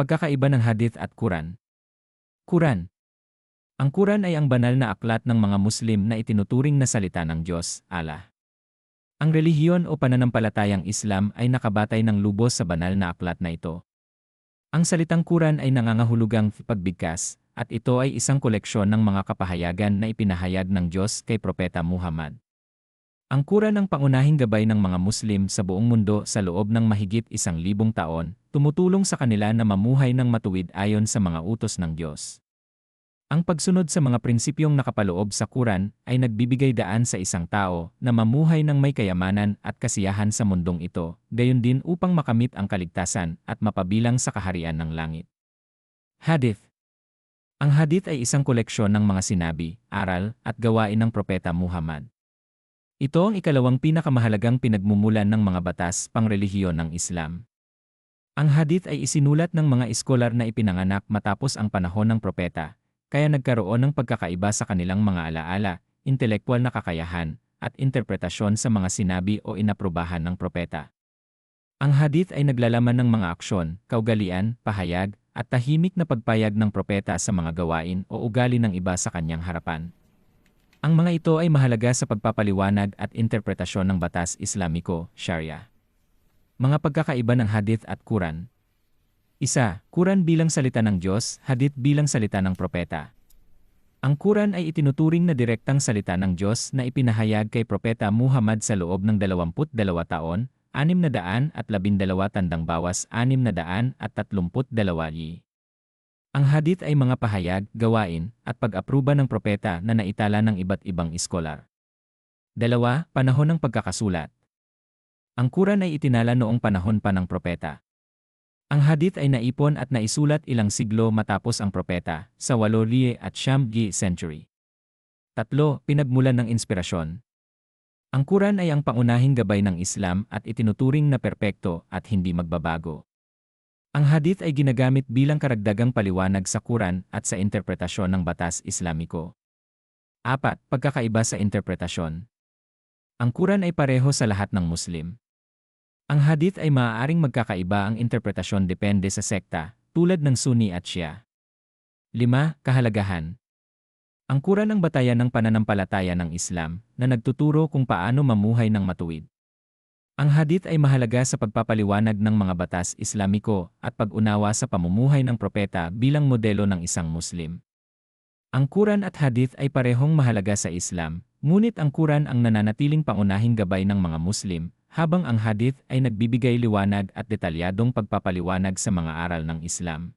Pagkakaiba ng Hadith at Quran Quran Ang Quran ay ang banal na aklat ng mga Muslim na itinuturing na salita ng Diyos, Allah. Ang relihiyon o pananampalatayang Islam ay nakabatay ng lubos sa banal na aklat na ito. Ang salitang Quran ay nangangahulugang pagbigkas, at ito ay isang koleksyon ng mga kapahayagan na ipinahayag ng Diyos kay Propeta Muhammad. Ang Quran ang pangunahing gabay ng mga Muslim sa buong mundo sa loob ng mahigit isang libong taon, tumutulong sa kanila na mamuhay ng matuwid ayon sa mga utos ng Diyos. Ang pagsunod sa mga prinsipyong nakapaloob sa Quran ay nagbibigay daan sa isang tao na mamuhay ng may kayamanan at kasiyahan sa mundong ito, gayon din upang makamit ang kaligtasan at mapabilang sa kaharian ng langit. Hadith Ang hadith ay isang koleksyon ng mga sinabi, aral, at gawain ng Propeta Muhammad. Ito ang ikalawang pinakamahalagang pinagmumulan ng mga batas pangrelihiyon ng Islam. Ang hadith ay isinulat ng mga iskolar na ipinanganak matapos ang panahon ng propeta, kaya nagkaroon ng pagkakaiba sa kanilang mga alaala, intelektual na kakayahan, at interpretasyon sa mga sinabi o inaprubahan ng propeta. Ang hadith ay naglalaman ng mga aksyon, kaugalian, pahayag, at tahimik na pagpayag ng propeta sa mga gawain o ugali ng iba sa kanyang harapan. Ang mga ito ay mahalaga sa pagpapaliwanag at interpretasyon ng batas Islamiko, Sharia. Mga pagkakaiba ng Hadith at Quran Isa, Quran bilang salita ng Diyos, Hadith bilang salita ng propeta. Ang Quran ay itinuturing na direktang salita ng Diyos na ipinahayag kay Propeta Muhammad sa loob ng 22 taon, 612 tandang bawas 632 yi. Ang hadith ay mga pahayag, gawain, at pag-apruba ng propeta na naitala ng iba't ibang iskolar. Dalawa, panahon ng pagkakasulat. Ang Quran ay itinala noong panahon pa ng propeta. Ang hadith ay naipon at naisulat ilang siglo matapos ang propeta, sa 8 at Shamgi century. Tatlo, pinagmulan ng inspirasyon. Ang Quran ay ang pangunahing gabay ng Islam at itinuturing na perpekto at hindi magbabago. Ang hadith ay ginagamit bilang karagdagang paliwanag sa Quran at sa interpretasyon ng batas Islamiko. 4. Pagkakaiba sa interpretasyon. Ang Quran ay pareho sa lahat ng Muslim. Ang hadith ay maaaring magkakaiba ang interpretasyon depende sa sekta, tulad ng Sunni at Shia. 5. Kahalagahan. Ang Quran ang batayan ng pananampalataya ng Islam na nagtuturo kung paano mamuhay ng matuwid. Ang hadith ay mahalaga sa pagpapaliwanag ng mga batas Islamiko at pag-unawa sa pamumuhay ng propeta bilang modelo ng isang Muslim. Ang Quran at hadith ay parehong mahalaga sa Islam, ngunit ang Quran ang nananatiling pangunahing gabay ng mga Muslim, habang ang hadith ay nagbibigay liwanag at detalyadong pagpapaliwanag sa mga aral ng Islam.